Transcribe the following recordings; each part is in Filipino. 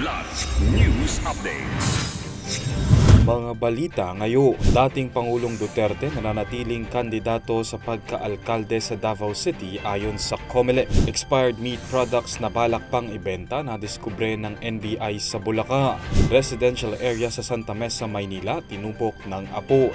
Kidlat News Updates. Mga balita ngayon, dating Pangulong Duterte nananatiling kandidato sa pagkaalkalde sa Davao City ayon sa COMELEC. Expired meat products na balak pang ibenta na diskubre ng NBI sa Bulacan. Residential area sa Santa Mesa, Maynila, tinupok ng apo.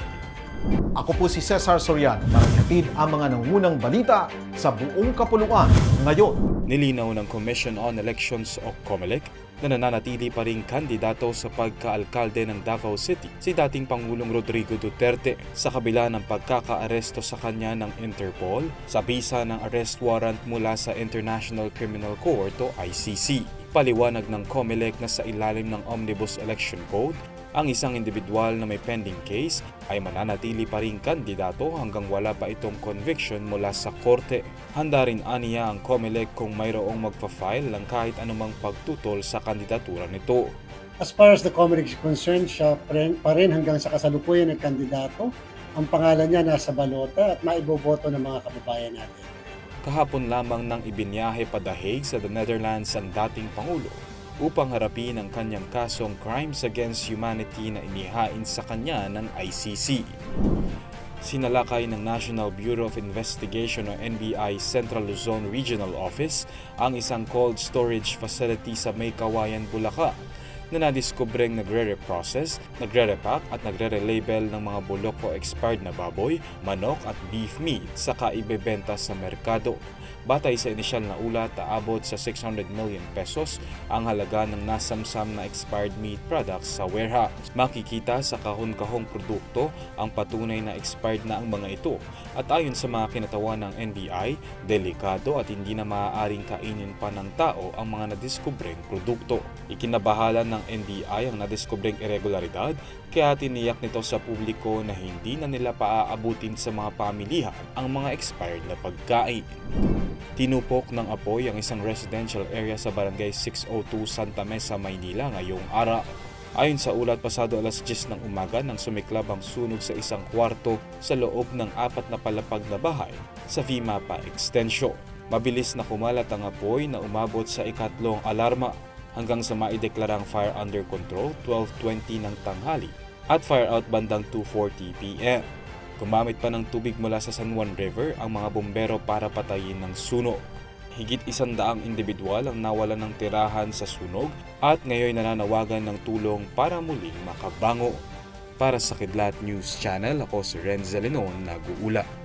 Ako po si Cesar Soriano para hatid ang mga nangunang balita sa buong kapuluan ngayon. Nilinaw ng Commission on Elections o COMELEC na nananatili pa rin kandidato sa pagkaalkalde ng Davao City si dating Pangulong Rodrigo Duterte sa kabila ng pagkakaaresto sa kanya ng Interpol sa bisa ng arrest warrant mula sa International Criminal Court o ICC. Paliwanag ng COMELEC na sa ilalim ng Omnibus Election Code ang isang individual na may pending case ay mananatili pa rin kandidato hanggang wala pa itong conviction mula sa korte. Handa rin aniya ang COMELEC kung mayroong magpa-file ng kahit anumang pagtutol sa kandidatura nito. As far as the comedy is concerned, siya pa rin hanggang sa kasalukuyan ng kandidato. Ang pangalan niya nasa balota at maiboboto ng mga kababayan natin. Kahapon lamang nang ibinyahe pa The Hague sa the Netherlands ang dating Pangulo upang harapin ang kanyang kasong crimes against humanity na inihain sa kanya ng ICC. Sinalakay ng National Bureau of Investigation o NBI Central Luzon Regional Office ang isang cold storage facility sa May Kawayan, Bulacan na nadiskubreng nagre-reprocess, nagre-repack at nagre-relabel ng mga bulok o expired na baboy, manok at beef meat saka ibebenta sa merkado. Batay sa inisyal na ulat, aabot sa 600 million pesos ang halaga ng nasamsam na expired meat products sa warehouse. Makikita sa kahon-kahong produkto ang patunay na expired na ang mga ito at ayon sa mga kinatawan ng NBI, delikado at hindi na maaaring kainin pa ng tao ang mga nadiskubreng produkto. Ikinabahala ng NBI ang nadiskubreng irregularidad kaya tiniyak nito sa publiko na hindi na nila paaabutin sa mga pamilihan ang mga expired na pagkain. Tinupok ng apoy ang isang residential area sa barangay 602 Santa Mesa, Maynila ngayong araw. Ayon sa ulat, pasado alas 10 ng umaga nang sumiklab ang sunog sa isang kwarto sa loob ng apat na palapag na bahay sa Vimapa Extension. Mabilis na kumalat ang apoy na umabot sa ikatlong alarma hanggang sa maideklarang fire under control 12.20 ng tanghali at fire out bandang 2.40 p.m. Gumamit pa ng tubig mula sa San Juan River ang mga bombero para patayin ng sunog. Higit isandaang individual ang nawalan ng tirahan sa sunog at ngayon nananawagan ng tulong para muling makabango. Para sa Kidlat News Channel, ako si Renzel Lenon, nag-uula.